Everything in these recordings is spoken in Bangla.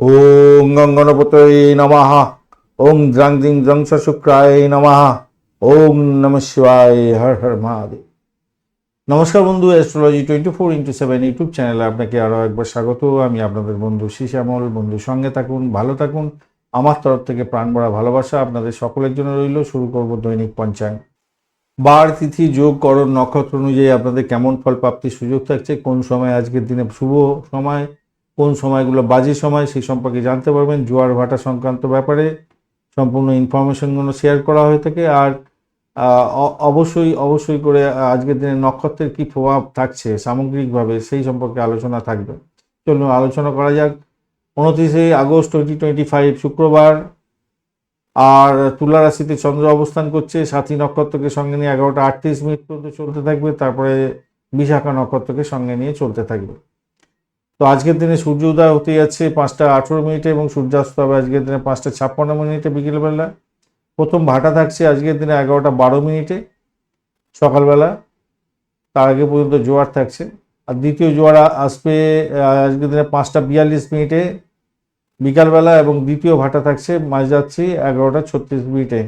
ওং গঙ্গনপতয়ে নমঃ ওং দ্রাং দ্রং স শুক্রায় নমঃ ওং নম শিবায় হর হর মহাদেব নমস্কার বন্ধু astrology twenty four into seven YouTube চ্যানেলে আপনাকে আরও একবার স্বাগত। আমি আপনাদের বন্ধু শ্যামল বন্ধু, সঙ্গে থাকুন, ভালো থাকুন। আমার তরফ থেকে প্রাণ ভরা ভালোবাসা আপনাদের সকলের জন্য রইল। শুরু করব দৈনিক পঞ্চাঙ্গ। বার তিথি যোগ করণ নক্ষত্র অনুযায়ী আপনাদের কেমন ফল প্রাপ্তির সুযোগ থাকছে? কোন সময় আজকের দিনে শুভ সময়? কোন সময়গুলো বাজে সময় সেই সম্পর্কে জানতে পারবেন জোয়ার ভাটা সংক্রান্ত ব্যাপারে। সম্পূর্ণ ইনফরমেশনগুলো শেয়ার করা হয়ে থাকে আর অবশ্যই অবশ্যই করে আজকের দিনে নক্ষত্রের কি প্রভাব থাকছে সামগ্রিকভাবে সেই সম্পর্কে আলোচনা থাকবে। চলুন আলোচনা করা যাক। উনত্রিশে আগস্ট টোয়েন্টি টোয়েন্টি ফাইভ শুক্রবার, আর তুলা রাশিতে চন্দ্র অবস্থান করছে। সাথী নক্ষত্রকে সঙ্গে নিয়ে এগারোটা আটত্রিশ মিনিট পর্যন্ত চলতে থাকবে। তারপরে বিশাখা নক্ষত্রকে সঙ্গে নিয়ে চলতে থাকবে। তো আজকের দিনে সূর্য উদয় হতে যাচ্ছে পাঁচটা আঠেরো মিনিটে এবং সূর্যাস্ত হবে আজকের দিনে পাঁচটা ছাপ্পান্ন মিনিটে বিকেলবেলা। প্রথম ভাটা থাকছে আজকের দিনে এগারোটা বারো মিনিটে সকালবেলা। তার আগে পর্যন্ত জোয়ার থাকছে। আর দ্বিতীয় জোয়ার আসবে আজকের দিনে পাঁচটা বিয়াল্লিশ মিনিটে বিকালবেলা এবং দ্বিতীয় ভাটা থাকছে মাঝযাত্রী এগারোটা ছত্রিশ মিনিটে।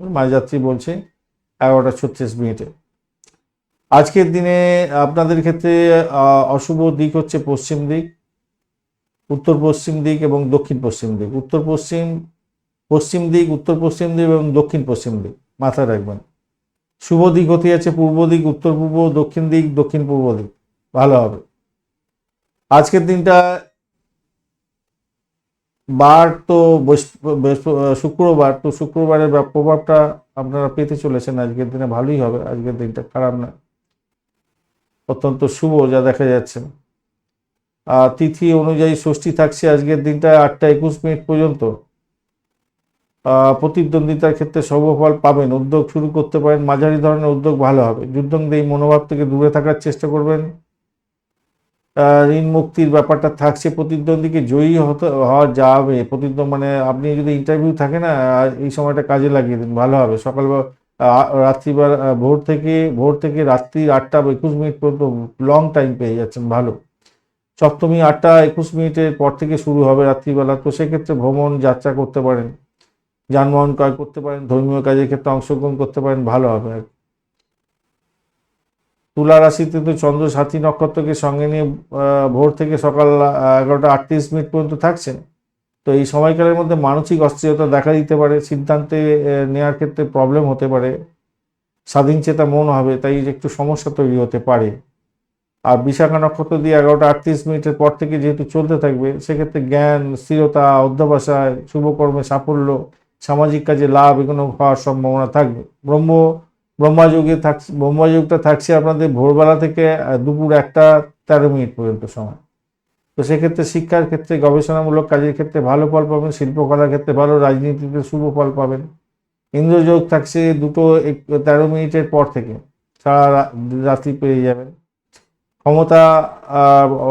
মাঝযাত্রী বলছে এগারোটা ছত্রিশ মিনিটে। আজকের দিনে আপনাদের ক্ষেত্রে অশুভ দিক হচ্ছে পশ্চিম দিক, উত্তর পশ্চিম দিক এবং দক্ষিণ পশ্চিম দিক। উত্তর পশ্চিম পশ্চিম দিক, উত্তর পশ্চিম দিক এবং দক্ষিণ পশ্চিম দিক। মাথায় রাখবেন। শুভ দিক হতে যাচ্ছে পূর্ব দিক, উত্তর পূর্ব, দক্ষিণ দিক, দক্ষিণ পূর্ব দিক। ভালো হবে। আজকের দিনটা বার তো শুক্রবার, তো শুক্রবারের প্রভাবটা আপনারা পেতে চলেছেন। আজকের দিনে ভালোই হবে। আজকের দিনটা খারাপ না। অত্যন্ত শুভ যা দেখা যাচ্ছে। তিথি অনুযায়ী ষষ্ঠী থাকছে আজকের দিনটা আটটা একুশ মিনিট পর্যন্ত। প্রতিদ্বন্দ্বিতার ক্ষেত্রে সর্বফল পাবেন, উদ্যোগ শুরু করতে পারেন, মাঝারি ধরনের উদ্যোগ ভালো হবে। যুদ্ধংদেহী মনোভাব থেকে দূরে থাকার চেষ্টা করবেন। ঋণ মুক্তির ব্যাপারটা থাকছে প্রতিদ্বন্দ্বীকে জয়ী হতে হওয়া যাবে প্রতিদ্বন্দ্ব মানে আপনি যদি ইন্টারভিউ থাকে না এই সময়টা কাজে লাগিয়ে দিন, ভালো হবে। সকাল রাত্রিবার ভোর থেকে ভোর থেকে রাত্রি আটটা একুশ মিনিট পর্যন্ত লং টাইম পেয়ে যাচ্ছেন, ভালো সপ্তমী আটটা একুশ মিনিটের পর থেকে শুরু হবে রাত্রিবেলা, তো সেক্ষেত্রে ভ্রমণ, যাত্রা করতে পারেন, যানবাহন ক্রয় করতে পারেন, ধর্মীয় কাজের ক্ষেত্রে অংশগ্রহণ করতে পারেন, ভালো হবে আর। তুলা রাশিতে তো চন্দ্র সাথী নক্ষত্রকে সঙ্গে নিয়ে ভোর থেকে সকাল এগারোটা আটত্রিশ মিনিট পর্যন্ত থাকছেন তো এই সময়কালের মধ্যে মানসিক অস্থিরতা দেখা দিতে পারে, সিদ্ধান্তে নেওয়ার ক্ষেত্রে প্রবলেম হতে পারে, স্বাধীন চেতা মন হবে, তাই একটু সমস্যা তৈরি হতে পারে। আর বিশাখা নক্ষত্র দিয়ে এগারোটা আটত্রিশ মিনিটের পর থেকে যেহেতু চলতে থাকবে, সেক্ষেত্রে জ্ঞান, স্থিরতা, অধ্যবসায়, শুভকর্মে সাফল্য, সামাজিক কাজে লাভ এগুলো হওয়ার সম্ভাবনা থাকবে। ব্রহ্ম, ব্রহ্মাযুগে থাকছে ব্রহ্মাযুগটা থাকছে আপনাদের ভোরবেলা থেকে দুপুর একটা তেরো মিনিট পর্যন্ত সময়। তো সেক্ষেত্রে শিক্ষার ক্ষেত্রে, গবেষণামূলক কাজের ক্ষেত্রে ভালো ফল পাবেন, শিল্পকলার ক্ষেত্রে ভালো, রাজনীতিতে শুভ ফল পাবেন। ইন্দ্রযোগ থাকছে দুটো তেরো মিনিটের পর থেকে, সারা রাত্রি পেয়ে যাবেন ক্ষমতা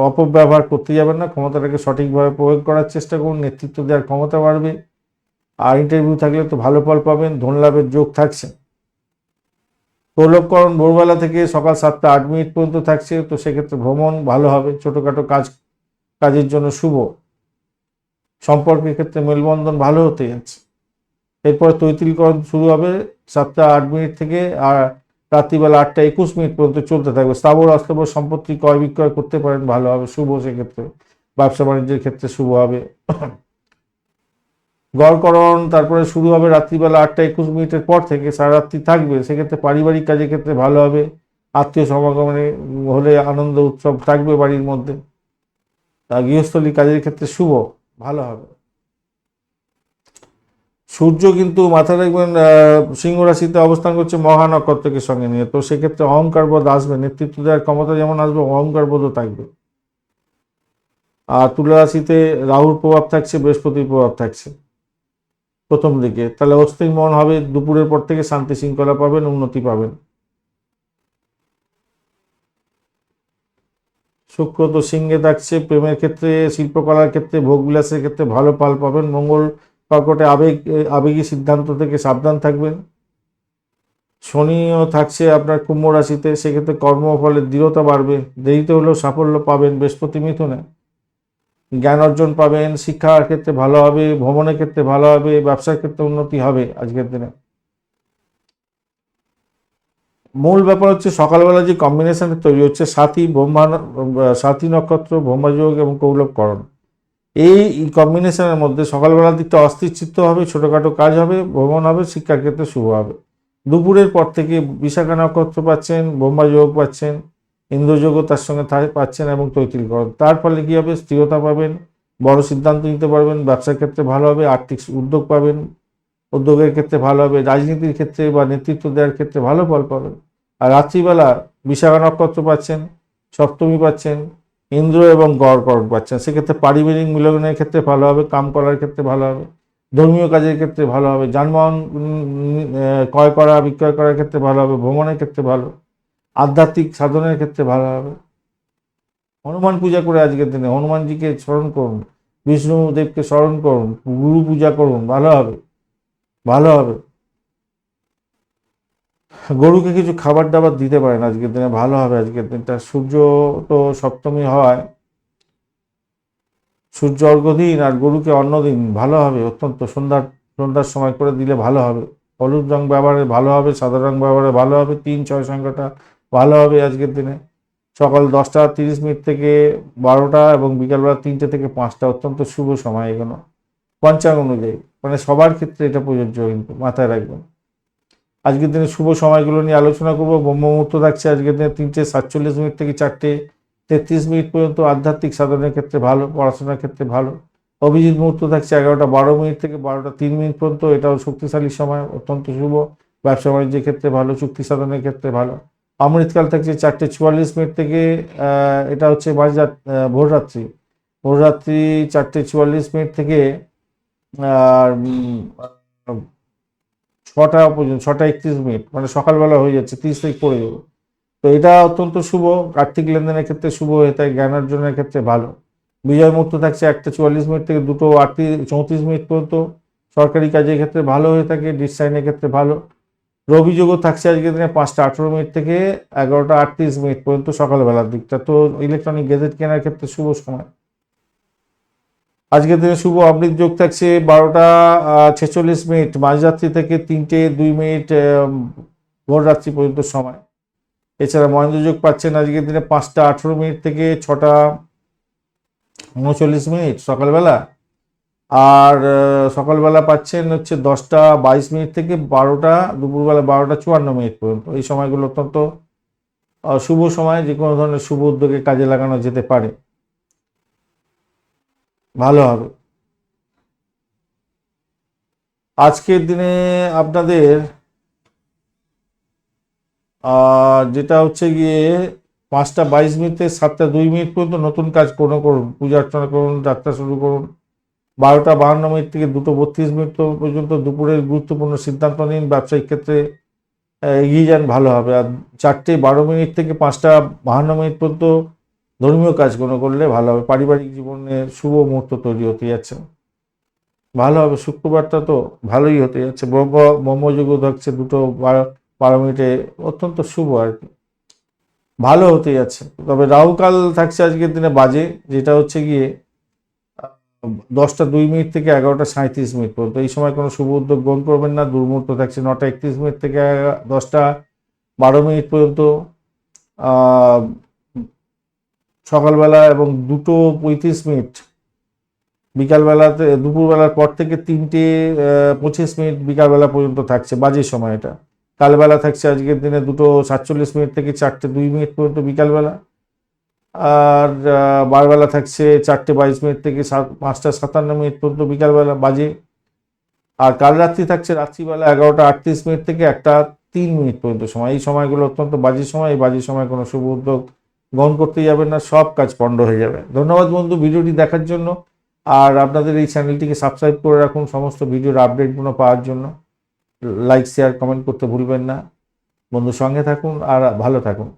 অপব্যবহার করতে যাবেন না, ক্ষমতাটাকে সঠিকভাবে প্রয়োগ করার চেষ্টা করুন, নেতৃত্ব দেওয়ার ক্ষমতা বাড়বে। আর ইন্টারভিউ থাকলে তো ভালো ফল পাবেন, ধন লাভের যোগ থাকছে। প্রলোভকরণ ভোরবেলা থেকে সকাল সাতটা আট মিনিট পর্যন্ত থাকছে, তো সেক্ষেত্রে ভ্রমণ ভালো হবে, ছোটোখাটো কাজ কাজের জন্য শুভ। সম্পর্কের ক্ষেত্রে মেলবন্ধন ভালো হতে যাচ্ছে। এরপর তৈতিলকরণ শুরু হবে সাতটা আট মিনিট থেকে আর রাত্রিবেলা আটটা একুশ মিনিট পর্যন্ত চলতে থাকবে। স্থাবর, অস্থাবর সম্পত্তি ক্রয় বিক্রয় করতে পারেন, ভালো হবে, শুভ সেক্ষেত্রে। ব্যবসা বাণিজ্যের ক্ষেত্রে শুভ হবে। গড়করণ, তারপরে শুরু হবে রাত্রিবেলা আটটা একুশ মিনিটের পর থেকে, সারা রাত্রি থাকবে। সেক্ষেত্রে পারিবারিক কাজের ক্ষেত্রে ভালো হবে। আত্মীয় সমাগমনে হলে আনন্দ, উৎসব থাকবে বাড়ির মধ্যে। আর গৃহস্থলী কাজের ক্ষেত্রে শুভ, ভালো হবে। সূর্য কিন্তু মাথা রাখবেন সিংহ রাশিতে অবস্থান করছে মহা নক্ষত্রকে সঙ্গে নিয়ে। তো সেক্ষেত্রে অহংকার বোধ আসবে, নেতৃত্ব দেওয়ার ক্ষমতা যেমন আসবে, অহংকার বোধও থাকবে। আর তুলা রাশিতে রাহুর প্রভাব থাকছে, বৃহস্পতির প্রভাব থাকছে। প্রথম দিকে। তাহলে অস্থির মন হবে, দুপুরের পর থেকে শান্তি শৃঙ্খলা পাবেন, উন্নতি পাবেন। শুক্র তো সিংহে থাকছে প্রেমের ক্ষেত্রে, শিল্পকলার ক্ষেত্রে, ভোগবিলাসের ক্ষেত্রে ভালো পাল পাবেন। মঙ্গল কর্কটে আবেগ, আবেগী সিদ্ধান্ত থেকে সাবধান থাকবেন। শনিও থাকছে আপনার কুম্ভ রাশিতে, সেক্ষেত্রে কর্মফলে দৃঢ়তা বাড়বে। দেরিতে হলেও সাফল্য পাবেন বৃহস্পতি মিথুনে। জ্ঞান অর্জন পাবেন। শিক্ষার ক্ষেত্রে ভালো হবে, ভ্রমণের ক্ষেত্রে ভালো হবে, ব্যবসার ক্ষেত্রে উন্নতি হবে আজকের দিনে। মূল ব্যাপার হচ্ছে সকালবেলা যে কম্বিনেশন তৈরি হচ্ছে, সাথী ব্রহ্মা সাথী নক্ষত্র, ব্রহ্মাযোগ এবং কৌলভকরণ। এই কম্বিনেশনের মধ্যে সকালবেলার দিকটা অস্থির চিত্ত হবে, ছোটোখাটো কাজ হবে, ভ্রমণ হবে, শিক্ষার ক্ষেত্রে শুভ হবে। দুপুরের পর থেকে বিশাখা নক্ষত্র পাচ্ছেন, ব্রহ্মাযোগ পাচ্ছেন, ইন্দ্রযোগও তার সঙ্গে পাচ্ছেন এবং তৈতিলকরণ। তার ফলে কী হবে? স্থিরতা পাবেন, বড় সিদ্ধান্ত নিতে পারবেন, ব্যবসার ক্ষেত্রে ভালো হবে, আর্থিক উদ্যোগ পাবেন উদ্যোগের ক্ষেত্রে ভালো হবে, রাজনীতির ক্ষেত্রে বা নেতৃত্ব দেওয়ার ক্ষেত্রে ভালো ফল পাবেন। আর রাত্রিবেলা বিশাখা নক্ষত্র পাচ্ছেন, সপ্তমী পাচ্ছেন, ইন্দ্র এবং গড় করণ পাচ্ছেন। সেক্ষেত্রে পারিবারিক মিলনের ক্ষেত্রে ভালো হবে, কাম করার ক্ষেত্রে ভালো হবে, ধর্মীয় কাজের ক্ষেত্রে ভালো হবে, যানবাহন ক্রয় করা, বিক্রয় করার ক্ষেত্রে ভালো হবে, ভ্রমণের ক্ষেত্রে ভালো, আধ্যাত্মিক সাধনের ক্ষেত্রে ভালো হবে। হনুমান পূজা করে আজকের দিনে, হনুমানজিকে স্মরণ করুন, বিষ্ণুদেবকে স্মরণ করুন, গুরু পূজা করুন, ভালো হবে। ভালো হবে। গরুকে কিছু খাবার দাবার দিতে পারেন আজকের দিনে, ভালো হবে আজকের দিনটা। সূর্য তো সপ্তমী হয়। সূর্য অর্ঘ দিন আর গরুকে অন্য দিন ভালো হবে, অত্যন্ত সন্ধ্যার সন্ধ্যার সময় করে দিলে ভালো হবে। হলুদ রং ব্যবহারে ভালো হবে, সাদা রং ব্যবহারে ভালো হবে, তিন, ছয় সংখ্যাটা ভালো হবে আজকের দিনে। সকাল দশটা তিরিশ মিনিট থেকে বারোটা এবং বিকালবেলা তিনটে থেকে পাঁচটা, অত্যন্ত শুভ সময় এগুলো। পঞ্চাঙ্গ অনুযায়ী। মানে সবার ক্ষেত্রে এটা প্রযোজ্য কিন্তু মাথায় রাখবেন। আজকের দিনে শুভ সময়গুলো নিয়ে আলোচনা করব। ব্রহ্ম মুহূর্ত থাকছে আজকের দিনে তিনটে সাতচল্লিশ মিনিট থেকে চারটে তেত্রিশ মিনিট পর্যন্ত আধ্যাত্মিক সাধনের ক্ষেত্রে ভালো, পড়াশোনার ক্ষেত্রে ভালো। অভিজিৎ মুহূর্ত থাকছে এগারোটা বারো মিনিট থেকে বারোটা তিন মিনিট পর্যন্ত। এটাও শক্তিশালী সময়, অত্যন্ত শুভ। ব্যবসা বাণিজ্যের ক্ষেত্রে ভালো, চুক্তি সাধনের ক্ষেত্রে ভালো। অমৃতকাল থাকছে চারটে চুয়াল্লিশ মিনিট থেকে এটা হচ্ছে ভোররাত্রি। ভোররাত্রি চারটে চুয়াল্লিশ মিনিট থেকে ছটা পর্যন্ত, ছটা একত্রিশ মিনিট মানে সকালবেলা হয়ে যাচ্ছে, তিরিশ তারিখ পড়ে যাবে। তো এটা অত্যন্ত শুভ, আর্থিক লেনদেনের ক্ষেত্রে শুভ হয়ে থাকে, জ্ঞান অর্জনের ক্ষেত্রে ভালো। বিজয় মুহূর্ত থাকছে একটা চুয়াল্লিশ মিনিট থেকে দুটো আটত্রিশ, চৌত্রিশ মিনিট পর্যন্ত। সরকারি কাজের ক্ষেত্রে ভালো হয়ে থাকে ডিসাইনের ক্ষেত্রে ভালো। রবি যোগও থাকছে আজকের দিনে পাঁচটা আঠেরো মিনিট থেকে এগারোটা আটত্রিশ মিনিট পর্যন্ত সকালবেলার দিকটা। তো ইলেকট্রনিক গেজেট কেনার ক্ষেত্রে শুভ সময়। আজকের দিনে শুভ অমৃত যোগ থাকছে বারোটা ছেচল্লিশ মিনিট। মাঝরাত্রি থেকে তিনটে দুই মিনিট আহ, ভোররাত্রি পর্যন্ত সময়। এছাড়া মহেন্দ্র যোগ পাচ্ছেন আজকের দিনে পাঁচটা আঠেরো মিনিট থেকে ছটা উনচল্লিশ মিনিট সকালবেলা। আর সকালবেলা পাচ্ছেন হচ্ছে দশটা বাইশ মিনিট থেকে বারোটা দুপুরবেলা বারোটা চুয়ান্ন মিনিট পর্যন্ত। এই সময়গুলো অত্যন্ত শুভ সময় যে কোনো ধরনের শুভ উদ্যোগে কাজে লাগানো যেতে পারে। ভালো হবে। আজকের দিনে আপনাদের যেটা হচ্ছে গিয়ে পাঁচটা বাইশ মিনিট থেকে সাতটা দুই মিনিট পর্যন্ত নতুন কাজ কোনো করুন, পূজা অর্চনা করুন, যাত্রা শুরু করুন। বারোটা বাহান্ন মিনিট থেকে দুটো বত্রিশ মিনিট পর্যন্ত দুপুরের গুরুত্বপূর্ণ সিদ্ধান্ত নিন, ব্যবসায়িক ক্ষেত্রে এগিয়ে যান, ভালো হবে। আর চারটে বারো মিনিট থেকে পাঁচটা বাহান্ন মিনিট পর্যন্ত ধর্মীয় কাজগুলো করলে ভালো হবে। পারিবারিক জীবনে শুভ মুহূর্ত তৈরি হতে যাচ্ছে। ভালো হবে। শুক্রবারটা তো ভালোই হতে যাচ্ছে। ব্রহ্মযুগ থাকছে, দুটো বারো মিনিটে অত্যন্ত শুভ আর কি। ভালো হতে যাচ্ছে। তবে রাহুকাল থাকছে আজকের দিনে বাজে, যেটা হচ্ছে গিয়ে দশটা দুই মিনিট থেকে এগারোটা সাঁত্রিশ মিনিট পর্যন্ত। এই সময় কোনো শুভ উদ্যোগ গ্রহণ করবেন না। দুর্মুহূর্ত থাকছে নটা একত্রিশ মিনিট থেকে দশটা বারো মিনিট পর্যন্ত। সকালবেলা এবং দুটো পঁয়ত্রিশ মিনিট। বিকালবেলাতে, দুপুরবেলার পর থেকে তিনটে পঁচিশ মিনিট বিকালবেলা পর্যন্ত থাকছে, বাজে সময় এটা। কালবেলা থাকছে, আজকের দিনে দুটো সাতচল্লিশ মিনিট থেকে চারটে দুই মিনিট পর্যন্ত বিকালবেলা। আর বারবেলা থাকছে চারটে বাইশ মিনিট থেকে সাত, পাঁচটা সাতান্ন মিনিট পর্যন্ত বিকালবেলা, বাজে। আর কাল রাত্রি থাকছে, রাত্রিবেলা এগারোটা আটত্রিশ মিনিট থেকে একটা তিন মিনিট পর্যন্ত সময়। এই সময়গুলো অত্যন্ত বাজে সময়, এই বাজে সময় কোনো শুভ উদ্যোগ গ্রহণ করতে যাবেন না, সব কাজ পণ্ড হয়ে যাবে। ধন্যবাদ বন্ধু ভিডিওটি দেখার জন্য। আর আপনাদের এই চ্যানেলটিকে সাবস্ক্রাইব করে রাখুন সমস্ত ভিডিওর আপডেটগুলো পাওয়ার জন্য। লাইক, শেয়ার, কমেন্ট করতে ভুলবেন না। বন্ধু সঙ্গে থাকুন আর ভালো থাকুন।